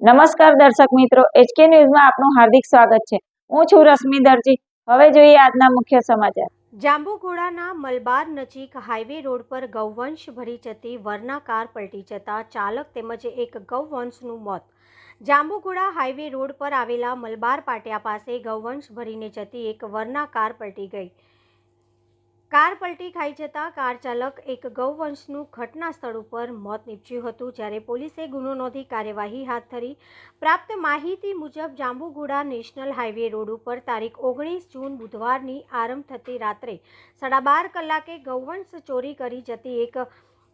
નમસ્કાર દર્શક મિત્રો એચકે ન્યૂઝમાં આપનું હાર્દિક સ્વાગત છે. હું છું રશ્મિ દરજી. હવે જોઈએ આજના મુખ્ય સમાચાર. જાંબુઘોડાના મલબાર નજીક હાઈવે રોડ પર ગૌવંશ ભરી જતી વરના કાર પલટી જતા ચાલક તેમજ એક ગૌવંશનું મોત. જાંબુઘોડા હાઈવે રોડ પર આવેલા મલબાર પાટિયા પાસે ગૌવંશ ભરીને જતી એક વરના કાર પલટી ગઈ. કાર પલટી ખાઈ જતા કાર ચાલક એક ગૌવંશનું ઘટના સ્થળ ઉપર મોત નીપજ્યું હતું, જ્યારે પોલીસે ગુનો નોંધી કાર્યવાહી હાથ ધરી. પ્રાપ્ત માહિતી મુજબ, જાંબુઘોડા નેશનલ હાઈવે રોડ ઉપર તારીખ ઓગણીસ જૂન બુધવારની આરંભ થતી રાત્રે સાડા બાર કલાકે ગૌવંશ ચોરી કરી જતી એક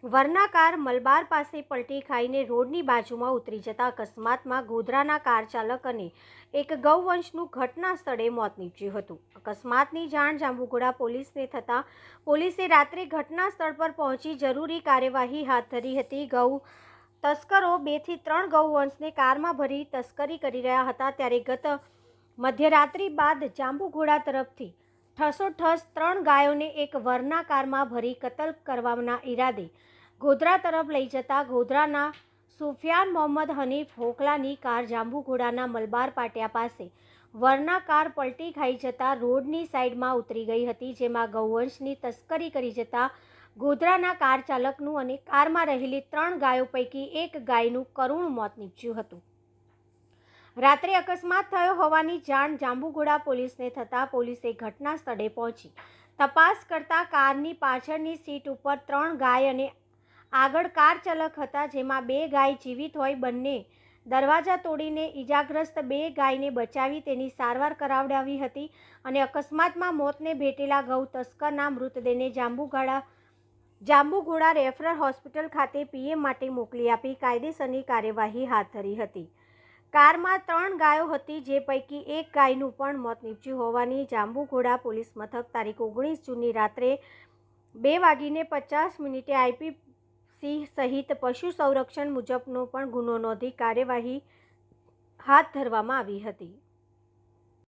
વરના મલબાર પાસે પલટી ખાઈને રોડની બાજુમાં ઉતરી જતા અકસ્માતમાં ગોધરાના કાર ચાલક અને એક ગૌવંશનું ઘટના સ્થળે મોત નીપજ્યું હતું. અકસ્માતની જાણ જાંબુઘોડા પોલીસને થતાં પોલીસે રાત્રે ઘટના સ્થળ પર પહોંચી જરૂરી કાર્યવાહી હાથ ધરી હતી. ગૌ તસ્કરો બેથી ત્રણ ગૌવંશને કારમાં ભરી તસ્કરી કરી રહ્યા હતા. ત્યારે ગત મધ્યરાત્રિ બાદ જાંબુઘોડા તરફથી ઠસોઠસ ત્રણ ગાયોને એક વરના કારમાં ભરી કતલ કરવાના ઈરાદે ગોધરા તરફ લઈ જતા ગોધરાના સુફિયાન મોહમ્મદ હનીફ હોકલાની કાર જાંબુઘોડાના મલબાર પાટિયા પાસે વરના કાર પલટી ખાઈ જતા રોડની સાઈડમાં ઉતરી ગઈ હતી, જેમાં ગૌવંશની તસ્કરી કરી જતા ગોધરાના કાર ચાલકનું અને કારમાં રહેલી ત્રણ ગાયો પૈકી એક ગાયનું કરુણ મોત નીપજ્યું હતું. રાત્રે અકસ્માત થયો હોવાની જાણ જાંબુઘોડા પોલીસને થતાં પોલીસે ઘટના સ્થળે પહોંચી. તપાસ કરતા કારની પાછળની સીટ ઉપર ત્રણ ગાય અને આગળ કાર ચાલક હતા, જેમાં બે ગાય જીવિત હોય. બંને દરવાજા તોડીને ઈજાગ્રસ્ત બે ગાયને બચાવી તેની સારવાર કરાવડાવી હતી અને અકસ્માતમાં મોતને ભેટેલા ગૌ તસ્કરના મૃતદેહને જાંબુઘાડા જાંબુઘોડા રેફરલ હોસ્પિટલ ખાતે પીએમ માટે મોકલી આપી કાયદેસરની કાર્યવાહી હાથ ધરી હતી. કારમાં ત્રણ ગાયો હતી, જે પૈકી એક ગાયનું પણ મોત નીપજ્યું હોવાની જાંબુઘોડા પોલીસ મથક તારીખ ઓગણીસ જૂનની રાત્રે બે વાગીને પચાસ મિનિટે આઈપીસી સહિત પશુ સંરક્ષણ મુજબનો પણ ગુનો નોંધી કાર્યવાહી હાથ ધરવામાં આવી હતી.